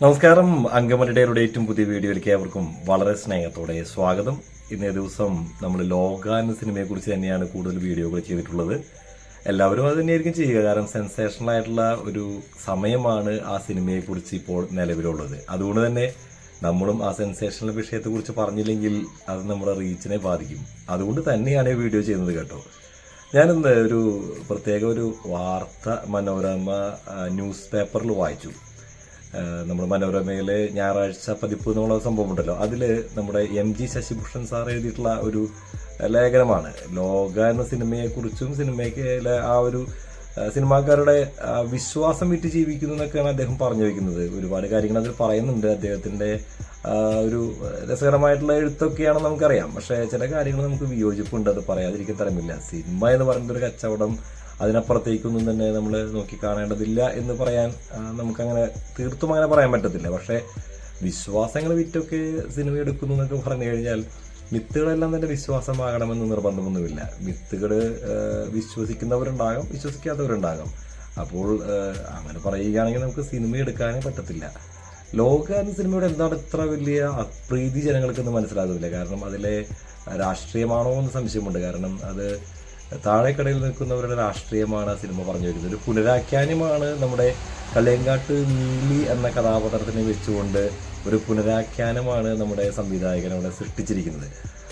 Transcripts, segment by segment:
നമസ്കാരം. അങ്കമലിയുടെ ഏറ്റവും പുതിയ വീഡിയോയിലേക്ക് ഏവർക്കും വളരെ സ്നേഹത്തോടെ സ്വാഗതം. ഇന്നേ ദിവസം നമ്മൾ ലോകാന സിനിമയെ കുറിച്ച് തന്നെയാണ് കൂടുതൽ വീഡിയോകൾ ചെയ്തിട്ടുള്ളത്. എല്ലാവരും അത് തന്നെയായിരിക്കും ചെയ്യുക. കാരണം സെൻസേഷണൽ ആയിട്ടുള്ള ഒരു സമയമാണ് ആ സിനിമയെ കുറിച്ച് ഇപ്പോൾ നിലവിലുള്ളത്. അതുകൊണ്ട് തന്നെ നമ്മളും ആ സെൻസേഷണൽ വിഷയത്തെക്കുറിച്ച് പറഞ്ഞില്ലെങ്കിൽ അത് നമ്മുടെ റീച്ചിനെ ബാധിക്കും. അതുകൊണ്ട് തന്നെയാണ് ഈ വീഡിയോ ചെയ്യുന്നത് കേട്ടോ. ഞാനിന്ന് ഒരു പ്രത്യേക ഒരു വാർത്ത മനോരമ ന്യൂസ് പേപ്പറിൽ വായിച്ചു. നമ്മുടെ മനോരമയിലെ ഞായറാഴ്ച പതിപ്പ് എന്നുള്ള സംഭവം ഉണ്ടല്ലോ. അതിൽ നമ്മുടെ എം ജി ശശിഭൂഷൺ സാർ എഴുതിയിട്ടുള്ള ഒരു ലേഖനമാണ്. ലോക എന്ന സിനിമയെക്കുറിച്ചും സിനിമയ്ക്കിലെ ആ ഒരു സിനിമാക്കാരുടെ വിശ്വാസം വിട്ട് ജീവിക്കുന്നു എന്നൊക്കെയാണ് അദ്ദേഹം പറഞ്ഞു വയ്ക്കുന്നത് ഒരുപാട് കാര്യങ്ങൾ അതിൽ പറയുന്നുണ്ട്. അദ്ദേഹത്തിന്റെ ഒരു രസകരമായിട്ടുള്ള എഴുത്തൊക്കെയാണ് നമുക്കറിയാം. പക്ഷേ ചില കാര്യങ്ങൾ നമുക്ക് വിയോജിപ്പുണ്ട് അത് പറയാതിരിക്കാൻ തരമില്ല. സിനിമ എന്ന് പറയുന്നത് ഒരു കച്ചവടം അതിനപ്പുറത്തേക്കൊന്നും തന്നെ നമ്മൾ നോക്കി കാണേണ്ടതില്ല എന്ന് പറയാൻ നമുക്കങ്ങനെ തീർത്തും അങ്ങനെ പറയാൻ പറ്റത്തില്ല. പക്ഷേ വിശ്വാസങ്ങൾ വിറ്റൊക്കെ സിനിമ എടുക്കുന്നു എന്നൊക്കെ പറഞ്ഞു കഴിഞ്ഞാൽ മിത്തുകളെല്ലാം തന്നെ വിശ്വാസമാകണമെന്ന് നിർബന്ധമൊന്നുമില്ല. മിത്തുകൾ വിശ്വസിക്കുന്നവരുണ്ടാകാം വിശ്വസിക്കാത്തവരുണ്ടാകാം. അപ്പോൾ അങ്ങനെ പറയുകയാണെങ്കിൽ നമുക്ക് സിനിമ എടുക്കാനേ പറ്റത്തില്ല. ലോക എന്ന സിനിമയുടെ എന്താണ് ഇത്ര വലിയ അപ്രീതി ജനങ്ങൾക്കൊന്നും മനസ്സിലാകുന്നില്ല കാരണം അതിലെ രാഷ്ട്രീയമാണോ എന്ന് സംശയമുണ്ട്. കാരണം അത് താഴെക്കടയിൽ നിൽക്കുന്നവരുടെ രാഷ്ട്രീയമാണ് ആ സിനിമ പറഞ്ഞു വരുന്നത്. ഒരു പുനരാഖ്യാനമാണ് നമ്മുടെ കല്ലേങ്കാട്ട് നീലി എന്ന കഥാപാത്രത്തിനെ വെച്ചുകൊണ്ട് ഒരു പുനരാഖ്യാനമാണ് നമ്മുടെ സംവിധായകൻ അവിടെ സൃഷ്ടിച്ചിരിക്കുന്നത്.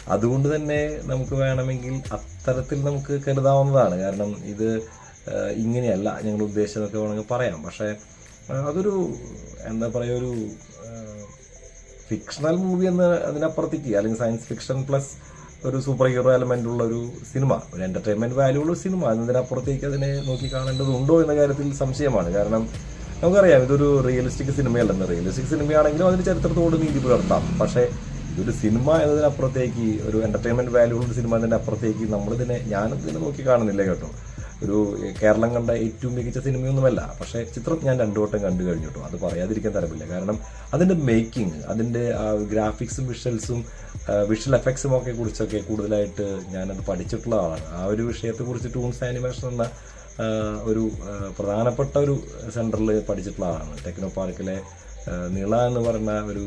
അതുകൊണ്ട് തന്നെ നമുക്ക് വേണമെങ്കിൽ അത്തരത്തിൽ നമുക്ക് കരുതാവുന്നതാണ്. കാരണം ഇത് ഇങ്ങനെയല്ല ഞങ്ങൾ ഉദ്ദേശിച്ചതൊക്കെ വേണമെങ്കിൽ പറയാം. പക്ഷേ അതൊരു എന്താ പറയുക ഒരു ഫിക്ഷണൽ മൂവി എന്ന് അതിനപ്പുറത്തേക്ക് അല്ലെങ്കിൽ സയൻസ് ഫിക്ഷൻ പ്ലസ് ഒരു സൂപ്പർ ഹീറോ എലമെന്റ് ഉള്ള ഒരു സിനിമ ഒരു എന്റർടൈൻമെന്റ് വാല്യൂ ഉള്ള സിനിമ എന്നതിനപ്പുറത്തേക്ക് അതിനെ നോക്കി കാണേണ്ടതുണ്ടോ എന്ന കാര്യത്തിൽ സംശയമാണ്. കാരണം നമുക്കറിയാം ഇതൊരു റിയലിസ്റ്റിക് സിനിമയല്ലെന്ന് റിയലിസ്റ്റിക് സിനിമയാണെങ്കിലും അതിന് ചരിത്രത്തോട് നീതി പുലർത്താം. പക്ഷേ ഇതൊരു സിനിമ എന്നതിനപ്പുറത്തേക്ക് ഒരു എന്റർടൈൻമെന്റ് വാല്യൂ ഉള്ള സിനിമ എന്നതിനപ്പുറത്തേക്ക് നമ്മളിതിനെ ഞാനും ഇതിനെ നോക്കി കാണുന്നില്ല കേട്ടോ. ഒരു കേരളം കണ്ട ഏറ്റവും മികച്ച സിനിമയൊന്നുമല്ല. പക്ഷേ ചിത്രം ഞാൻ രണ്ടു വട്ടം കണ്ടു കഴിഞ്ഞു കേട്ടോ. അത് പറയാതിരിക്കാൻ തരമില്ല. കാരണം അതിന്റെ മേക്കിംഗ് അതിന്റെ ഗ്രാഫിക്സും വിഷ്വൽസും വിഷ്വൽ എഫക്ട്സും ഒക്കെ കുറിച്ചൊക്കെ കൂടുതലായിട്ട് ഞാനത് പഠിച്ചിട്ടുള്ള ആളാണ്. ആ ഒരു വിഷയത്തെ കുറിച്ച് ടൂൺസ് ആനിമേഷൻ എന്ന ഒരു പ്രധാനപ്പെട്ട ഒരു സെന്ററിൽ പഠിച്ചിട്ടുള്ള ആളാണ്. ടെക്നോ പാർക്കിലെ നീള എന്ന് പറഞ്ഞ ഒരു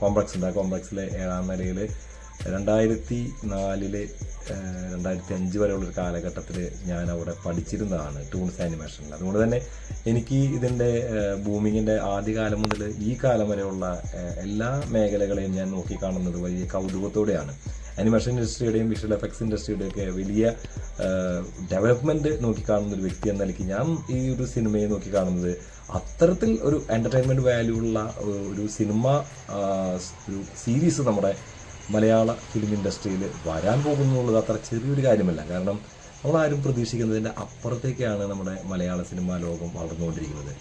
കോംപ്ലക്സ് ഉണ്ട്. ആ കോംപ്ലക്സിലെ ഏഴാം നിലയിൽ രണ്ടായിരത്തി നാലിൽ രണ്ടായിരത്തി അഞ്ച് വരെയുള്ള ഒരു കാലഘട്ടത്തിൽ ഞാൻ അവിടെ പഠിച്ചിരുന്നതാണ് ടൂൺസ് ആനിമേഷനിൽ അതുകൊണ്ട് തന്നെ എനിക്ക് ഇതിന്റെ ബൂമിങ്ങിന്റെ ആദ്യകാലം മുതൽ ഈ കാലം വരെയുള്ള എല്ലാ മേഖലകളെയും ഞാൻ നോക്കിക്കാണുന്നത് വലിയ കൗതുകത്തോടെയാണ്. അനിമേഷൻ ഇൻഡസ്ട്രിയുടെയും വിഷ്വൽ എഫക്ട്സ് ഇൻഡസ്ട്രിയുടെയും ഒക്കെ വലിയ ഡെവലപ്മെന്റ് നോക്കിക്കാണുന്ന ഒരു വ്യക്തി എന്ന നിലയ്ക്ക് ഞാൻ ഈ ഒരു സിനിമയെ നോക്കിക്കാണുന്നത് അത്തരത്തിൽ ഒരു എന്റർടൈൻമെന്റ് വാല്യൂ ഉള്ള ഒരു സിനിമ ഒരു സീരീസ് നമ്മുടെ മലയാള ഫിലിം ഇൻഡസ്ട്രിയിൽ വരാൻ പോകുന്നു എന്നുള്ളത് അത്ര ചെറിയൊരു കാര്യമല്ല. കാരണം നമ്മളാരും പ്രതീക്ഷിക്കുന്നതിന്റെ അപ്പുറത്തേക്കാണ് നമ്മുടെ മലയാള സിനിമാ ലോകം വളർന്നുകൊണ്ടിരിക്കുന്നത്.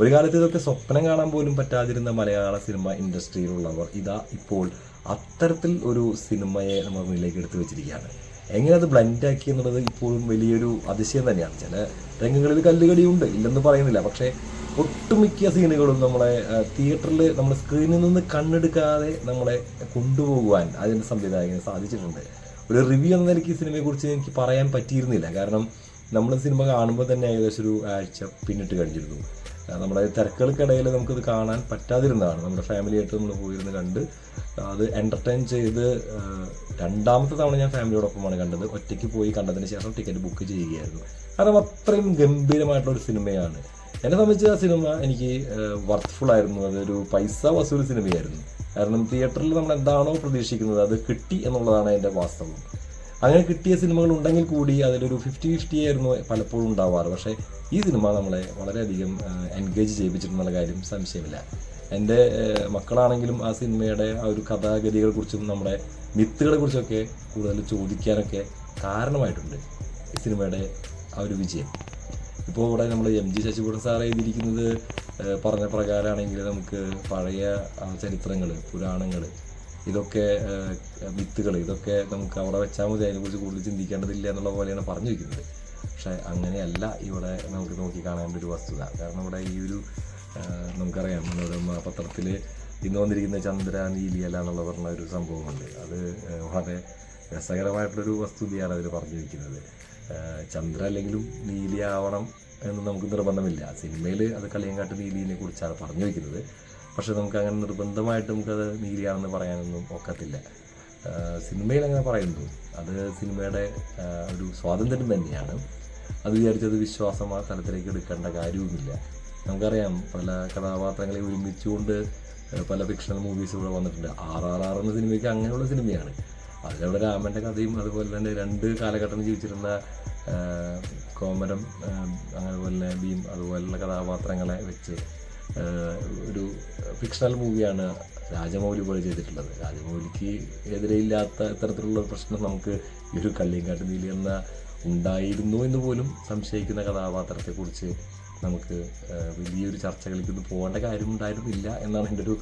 ഒരു കാലത്ത് ഇതൊക്കെ സ്വപ്നം കാണാൻ പോലും പറ്റാതിരുന്ന മലയാള സിനിമ ഇൻഡസ്ട്രിയിലുള്ളവർ ഇതാ ഇപ്പോൾ അത്തരത്തിൽ ഒരു സിനിമയെ നമ്മുടെ മുന്നിലേക്ക് എടുത്തു വെച്ചിരിക്കുകയാണ്. എങ്ങനെ അത് ബ്ലെൻഡ് ആക്കി എന്നുള്ളത് ഇപ്പോഴും വലിയൊരു അതിശയം തന്നെയാണ്. ചില രംഗങ്ങളിൽ കല്ലുകടിയുണ്ട് ഇല്ലെന്ന് പറയുന്നില്ല. പക്ഷേ ഒട്ടുമിക്ക സീനുകളും നമ്മളെ തിയേറ്ററിൽ നമ്മൾ സ്ക്രീനിൽ നിന്ന് കണ്ണെടുക്കാതെ നമ്മളെ കൊണ്ടുപോകുവാൻ അതിന്റെ സംവിധായകന് സാധിച്ചിട്ടുണ്ട്. ഒരു റിവ്യൂ എന്ന നിലയ്ക്ക് ഈ സിനിമയെക്കുറിച്ച് എനിക്ക് പറയാൻ പറ്റിയിരുന്നില്ല. കാരണം നമ്മൾ സിനിമ കാണുമ്പോൾ തന്നെ ഏകദേശം ഒരു ആഴ്ച പിന്നിട്ട് കഴിഞ്ഞിരുന്നു. നമ്മുടെ തിരക്കുകൾക്കിടയിൽ നമുക്കത് കാണാൻ പറ്റാതിരുന്നതാണ്. നമ്മുടെ ഫാമിലിയായിട്ട് നമ്മൾ പോയിരുന്ന് കണ്ട് അത് എന്റർടൈൻ ചെയ്ത് രണ്ടാമത്തെ തവണ ഞാൻ ഫാമിലിയോടൊപ്പമാണ് കണ്ടത്. ഒറ്റയ്ക്ക് പോയി കണ്ടതിന് ശേഷം ടിക്കറ്റ് ബുക്ക് ചെയ്യുകയായിരുന്നു. കാരണം അത്രയും ഗംഭീരമായിട്ടുള്ള ഒരു സിനിമയാണ് എന്നെ സംബന്ധിച്ച് ആ സിനിമ എനിക്ക് വർത്ത്ഫുൾ ആയിരുന്നു. അതൊരു പൈസ വസൂൽ സിനിമയായിരുന്നു. കാരണം തിയേറ്ററിൽ നമ്മൾ എന്താണോ പ്രതീക്ഷിക്കുന്നത് അത് കിട്ടി എന്നുള്ളതാണ് എന്റെ വാസ്തവം. അങ്ങനെ കിട്ടിയ സിനിമകൾ ഉണ്ടെങ്കിൽ കൂടി അതിലൊരു ഫിഫ്റ്റി ഫിഫ്റ്റി ആയിരുന്നു പലപ്പോഴും ഉണ്ടാവാറ്. പക്ഷേ ഈ സിനിമ നമ്മളെ വളരെയധികം എൻഗേജ് ചെയ്യിപ്പിച്ചിട്ടുള്ള കാര്യം സംശയമില്ല. എന്റെ മക്കളാണെങ്കിലും ആ സിനിമയുടെ ആ ഒരു കഥാഗതികളെ കുറിച്ചും നമ്മുടെ മിത്തുകളെ കുറിച്ചൊക്കെ കൂടുതൽ ചോദിക്കാനൊക്കെ കാരണമായിട്ടുണ്ട് ഈ സിനിമയുടെ ആ ഒരു വിജയം. ഇപ്പോൾ ഇവിടെ നമ്മൾ എം ജി ശശിപൂരൻ സാർ എഴുതിയിരിക്കുന്നത് പറഞ്ഞ പ്രകാരമാണെങ്കിൽ നമുക്ക് പഴയ ചരിത്രങ്ങൾ പുരാണങ്ങൾ ഇതൊക്കെ വിത്തുകൾ ഇതൊക്കെ നമുക്ക് അവിടെ വെച്ചാൽ മതി. അതിനെക്കുറിച്ച് കൂടുതൽ ചിന്തിക്കേണ്ടതില്ല എന്നുള്ള പോലെയാണ് പറഞ്ഞു വയ്ക്കുന്നത് പക്ഷേ അങ്ങനെയല്ല ഇവിടെ നമുക്ക് നോക്കി കാണേണ്ട ഒരു വസ്തുത. കാരണം ഇവിടെ ഈ ഒരു നമുക്കറിയാം മനോരമ പത്രത്തിൽ ഇന്ന് വന്നിരിക്കുന്ന ചന്ദ്ര നീലിയല എന്നുള്ള പറഞ്ഞ ഒരു സംഭവമുണ്ട്. അത് വളരെ രസകരമായിട്ടുള്ളൊരു വസ്തുതയാണ് അതിൽ പറഞ്ഞു വയ്ക്കുന്നത് ചന്ദ്ര അല്ലെങ്കിലും നീലിയാവണം എന്ന് നമുക്ക് നിർബന്ധമില്ല. സിനിമയിൽ അത് കളിയങ്കാട്ട് നീലിനെ കുറിച്ചാണ് പറഞ്ഞു വയ്ക്കുന്നത് പക്ഷേ നമുക്ക് അങ്ങനെ നിർബന്ധമായിട്ട് നമുക്കത് നീലിയാണെന്ന് പറയാനൊന്നും ഒക്കത്തില്ല. സിനിമയിൽ അങ്ങനെ പറയുന്നു. അത് സിനിമയുടെ ഒരു സ്വാതന്ത്ര്യം തന്നെയാണ്. അത് വിചാരിച്ചത് വിശ്വാസം ആ തലത്തിലേക്ക് എടുക്കേണ്ട കാര്യവുമില്ല. നമുക്കറിയാം പല കഥാപാത്രങ്ങളെ ഒരുമിച്ചുകൊണ്ട് പല ഫിക്ഷണൽ മൂവീസ് ഇവിടെ വന്നിട്ടുണ്ട്. ആർ ആർ ആർ എന്ന സിനിമയ്ക്ക് അങ്ങനെയുള്ള സിനിമയാണ്. അതിലവിടെ രാമന്റെ കഥയും അതുപോലെ തന്നെ രണ്ട് കാലഘട്ടം ജീവിച്ചിരുന്ന കോമരം അങ്ങനെ തന്നെ ഭീം അതുപോലുള്ള കഥാപാത്രങ്ങളെ വെച്ച് ഒരു ഫിക്ഷണൽ മൂവിയാണ് രാജമൗലി പോലെ ചെയ്തിട്ടുള്ളത്. രാജമൗലിക്ക് എതിരെയില്ലാത്ത ഇത്തരത്തിലുള്ള ഒരു പ്രശ്നം നമുക്ക് ഈ ഒരു കള്ളിയങ്കാട്ട് നീലി എന്ന ഉണ്ടായിരുന്നു എന്ന് പോലും സംശയിക്കുന്ന കഥാപാത്രത്തെക്കുറിച്ച് നമുക്ക് വലിയൊരു ചർച്ചകളിലേക്ക് പോകേണ്ട കാര്യം ഉണ്ടായിരുന്നില്ല എന്നാണ് എന്റെ ഒരു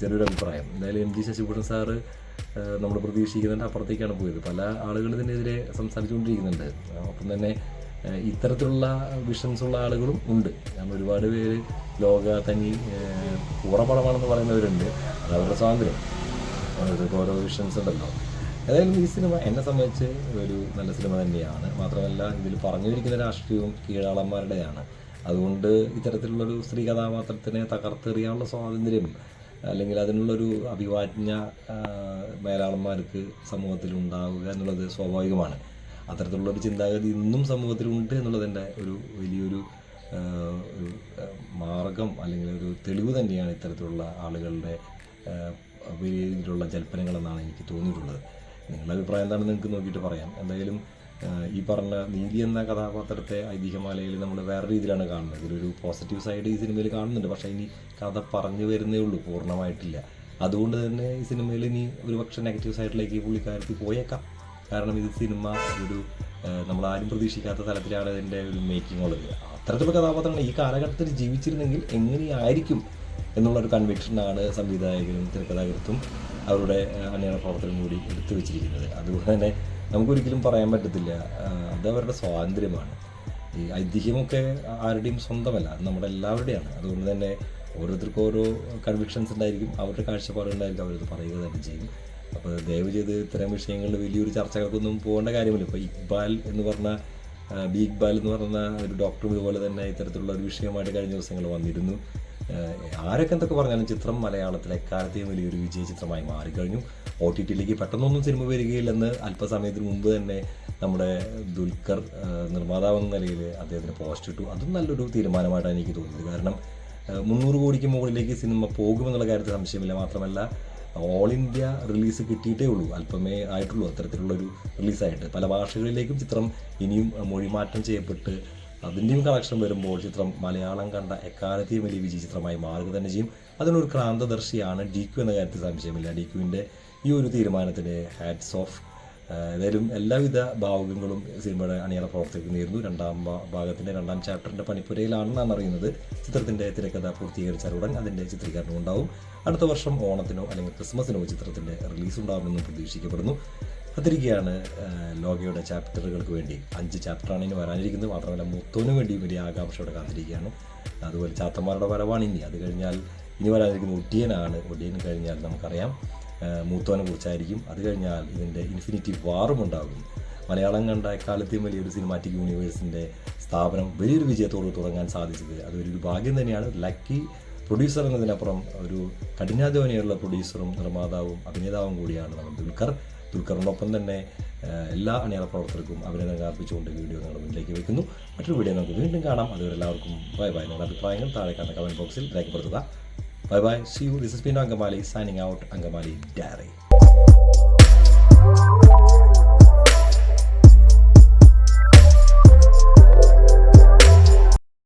ചെറിയൊരു അഭിപ്രായം. എന്തായാലും എം ജി ശശിഭൂഷൺ സാറ് നമ്മൾ പ്രതീക്ഷിക്കുന്നതിന്റെ അപ്പുറത്തേക്കാണ് പോയത്. പല ആളുകൾ ഇതിനെതിരെ സംസാരിച്ചുകൊണ്ടിരിക്കുന്നുണ്ട്. ഒപ്പം തന്നെ ഇത്തരത്തിലുള്ള വിഷൻസ് ഉള്ള ആളുകളും ഉണ്ട്. കാരണം ഒരുപാട് പേര് ലോക തനി ഏഹ് കൂറപ്പടമാണെന്ന് പറയുന്നവരുണ്ട്. അത് അവരുടെ സ്വാതന്ത്ര്യം. ഓരോ വിഷൻസ് ഉണ്ടല്ലോ. ഏതായാലും ഈ സിനിമ എന്നെ സംബന്ധിച്ച് ഒരു നല്ല സിനിമ തന്നെയാണ്. മാത്രമല്ല ഇതിൽ പറഞ്ഞു പറഞ്ഞിരിക്കുന്ന രാഷ്ട്രീയവും കീഴാളന്മാരുടെയാണ് അതുകൊണ്ട് ഇത്തരത്തിലുള്ളൊരു സ്ത്രീ കഥാപാത്രത്തിനെ തകർത്തെറിയാനുള്ള സ്വാതന്ത്ര്യം അല്ലെങ്കിൽ അതിനുള്ളൊരു അഭിവാജ്ഞ മേലാളന്മാർക്ക് സമൂഹത്തിൽ ഉണ്ടാവുക എന്നുള്ളത് സ്വാഭാവികമാണ്. അത്തരത്തിലുള്ളൊരു ചിന്താഗതി ഇന്നും സമൂഹത്തിലുണ്ട് എന്നുള്ളതിന്റെ ഒരു വലിയൊരു ഒരു മാർഗം അല്ലെങ്കിൽ ഒരു തെളിവ് തന്നെയാണ് ഇത്തരത്തിലുള്ള ആളുകളുടെ വലിയ രീതിയിലുള്ള ജൽപ്പനങ്ങളെന്നാണ് എനിക്ക് തോന്നിയിട്ടുള്ളത്. നിങ്ങളുടെ അഭിപ്രായം എന്താണെന്ന് നിങ്ങൾക്ക് നോക്കിയിട്ട് പറയാം. എന്തായാലും ഈ പറഞ്ഞ നീതി എന്ന കഥാപാത്രത്തെ ഐതിഹ്യമാലയിൽ നമ്മൾ വേറെ രീതിയിലാണ് കാണുന്നത്. ഇതിലൊരു പോസിറ്റീവ് സൈഡ് ഈ സിനിമയിൽ കാണുന്നുണ്ട്. പക്ഷേ ഇനി കഥ പറഞ്ഞു വരുന്നേ ഉള്ളൂ പൂർണമായിട്ടില്ല. അതുകൊണ്ട് തന്നെ ഈ സിനിമയിൽ ഇനി ഒരു പക്ഷേ നെഗറ്റീവ് സൈഡിലേക്ക് ഈ പുള്ളിക്കാരത്തി പോയേക്കാം. കാരണം ഇത് സിനിമ ഒരു നമ്മൾ ആരും പ്രതീക്ഷിക്കാത്ത തലത്തിലാണ് ഇതിന്റെ ഒരു മേക്കിംഗ് ഉള്ളത്. അത്തരത്തിലുള്ള കഥാപാത്രങ്ങൾ ഈ കാലഘട്ടത്തിൽ ജീവിച്ചിരുന്നെങ്കിൽ എങ്ങനെയായിരിക്കും എന്നുള്ളൊരു കൺവിക്ഷനാണ് സംവിധായകരും തിരക്കഥാകൃത്തും അവരുടെ അണിയറ പ്രവർത്തനം കൂടി എടുത്തു വെച്ചിരിക്കുന്നത്. അതുകൊണ്ട് തന്നെ നമുക്കൊരിക്കലും പറയാൻ പറ്റത്തില്ല. അതവരുടെ സ്വാതന്ത്ര്യമാണ്. ഈ ഐതിഹ്യമൊക്കെ ആരുടെയും സ്വന്തമല്ല അത് നമ്മുടെ എല്ലാവരുടെയാണ്. അതുകൊണ്ട് തന്നെ ഓരോരുത്തർക്കും ഓരോ കൺവിക്ഷൻസ് ഉണ്ടായിരിക്കും അവരുടെ കാഴ്ചപ്പാടുണ്ടായിരിക്കും അവരത് പറയുക തന്നെ ചെയ്യും. അപ്പോൾ ദയവ് ചെയ്ത് ഇത്തരം വിഷയങ്ങളിൽ വലിയൊരു ചർച്ചകൾക്കൊന്നും പോകേണ്ട കാര്യമില്ല. ഇപ്പോൾ ഇക്ബാൽ എന്ന് പറഞ്ഞ ബി ഇക്ബാൽ എന്ന് പറഞ്ഞ ഒരു ഡോക്ടറും ഇതുപോലെ തന്നെ ഇത്തരത്തിലുള്ള ഒരു വിഷയമായിട്ട് കഴിഞ്ഞ ദിവസങ്ങൾ വന്നിരുന്നു. ആരൊക്കെ എന്തൊക്കെ പറഞ്ഞാലും ചിത്രം മലയാളത്തിലെ എക്കാലത്തെയും വലിയൊരു വിജയ ചിത്രമായി മാറിക്കഴിഞ്ഞു ഒ ടി ടിയിലേക്ക് പെട്ടെന്നൊന്നും സിനിമ വരികയില്ലെന്ന് അല്പസമയത്തിന് മുമ്പ് തന്നെ നമ്മുടെ ദുൽഖർ ആ, നിർമ്മാതാവ് എന്ന നിലയിൽ അദ്ദേഹത്തിന് പോസ്റ്റ് ഇട്ടു. അതും നല്ലൊരു തീരുമാനമായിട്ടാണ് എനിക്ക് തോന്നിയത്. കാരണം മുന്നൂറ് കോടിക്ക് മുകളിലേക്ക് സിനിമ പോകുമെന്നുള്ള കാര്യത്തിൽ സംശയമില്ല. മാത്രമല്ല ഓൾ ഇന്ത്യ റിലീസ് കിട്ടിയിട്ടേ ഉള്ളൂ. അല്പമേ ആയിട്ടുള്ളൂ. അത്തരത്തിലുള്ളൊരു റിലീസായിട്ട് പല ഭാഷകളിലേക്കും ചിത്രം ഇനിയും മൊഴിമാറ്റം ചെയ്യപ്പെട്ട് അതിന്റെയും കളക്ഷൻ വരുമ്പോൾ ചിത്രം മലയാളം കണ്ട എക്കാലത്തെയും വലിയ വിജയ ചിത്രമായി മാറുക തന്നെ ചെയ്യും. അതിനൊരു ക്രാന്തദർശിയാണ് ഡി ക്യു എന്ന കാര്യത്തിൽ സംശയമില്ല. ഡി ക്യുവിന്റെ ഈ ഒരു തീരുമാനത്തിന് ഹാറ്റ്സ് ഓഫ് ഏതായാലും എല്ലാവിധ ഭാവുകങ്ങളും സിനിമയുടെ അണിയറ പ്രവർത്തകർക്ക് നേരുന്നു. രണ്ടാം ഭാഗത്തിന്റെ രണ്ടാം ചാപ്റ്ററിന്റെ പണിപ്പുരയിലാണെന്നാണ് അറിയുന്നത്. ചിത്രത്തിന്റെ തിരക്കഥ പൂർത്തീകരിച്ചാൽ ഉടൻ അതിന്റെ ചിത്രീകരണം ഉണ്ടാവും. അടുത്ത വർഷം ഓണത്തിനോ അല്ലെങ്കിൽ ക്രിസ്മസിനോ ചിത്രത്തിന്റെ റിലീസ് ഉണ്ടാകുമെന്നും പ്രതീക്ഷിക്കപ്പെടുന്നു. അതിരിക്കെയാണ് ആഹ് ലോകയുടെ ചാപ്റ്ററുകൾക്ക് വേണ്ടി. അഞ്ച് ചാപ്റ്ററാണ് ഇനി വരാനിരിക്കുന്നത്. മാത്രമല്ല മുത്തോനു വേണ്ടി വലിയ ആകാംക്ഷയോടെ കാത്തിരിക്കുകയാണ്. അതുപോലെ ചാത്തന്മാരുടെ വരവാണ് ഇനി. അത് കഴിഞ്ഞാൽ ഇനി വരാനിരിക്കുന്ന ഒടിയനാണ് ഒടിയൻ കഴിഞ്ഞാൽ നമുക്കറിയാം മൂത്തോനെ കുറിച്ചായിരിക്കും. അത് കഴിഞ്ഞാൽ ഇതിന്റെ ഇൻഫിനിറ്റി വാറും ഉണ്ടാകും. മലയാളം കണ്ട എക്കാലത്തെയും വലിയൊരു സിനിമാറ്റിക് യൂണിവേഴ്സിന്റെ സ്ഥാപനം വലിയൊരു വിജയത്തോട് തുടങ്ങാൻ സാധിച്ചത്. അതൊരു ഭാഗ്യം തന്നെയാണ്. ലക്കി പ്രൊഡ്യൂസർ എന്നതിനപ്പുറം ഒരു കഠിനാധ്വാനിയുള്ള പ്രൊഡ്യൂസറും നിർമ്മാതാവും അഭിനേതാവും കൂടിയാണ് നമ്മൾ ദുൽഖർ. ദുൽഖറിനൊപ്പം തന്നെ എല്ലാ അണിയറ പ്രവർത്തകർക്കും അഭിനന്ദനം അർപ്പിച്ചുകൊണ്ട് വീഡിയോ നിങ്ങളുടെ മുന്നിലേക്ക് വെക്കുന്നു മറ്റൊരു വീഡിയോ നമുക്ക് വീണ്ടും കാണാം. അതുവരെ എല്ലാവർക്കും ബൈ ബൈ നിങ്ങളുടെ അഭിപ്രായങ്ങൾ. താഴെ കാണുന്ന കമന്റ് ബോക്സിൽ രേഖപ്പെടുത്തുക. Bye bye. See you this is Angamaly signing out Angamaly diary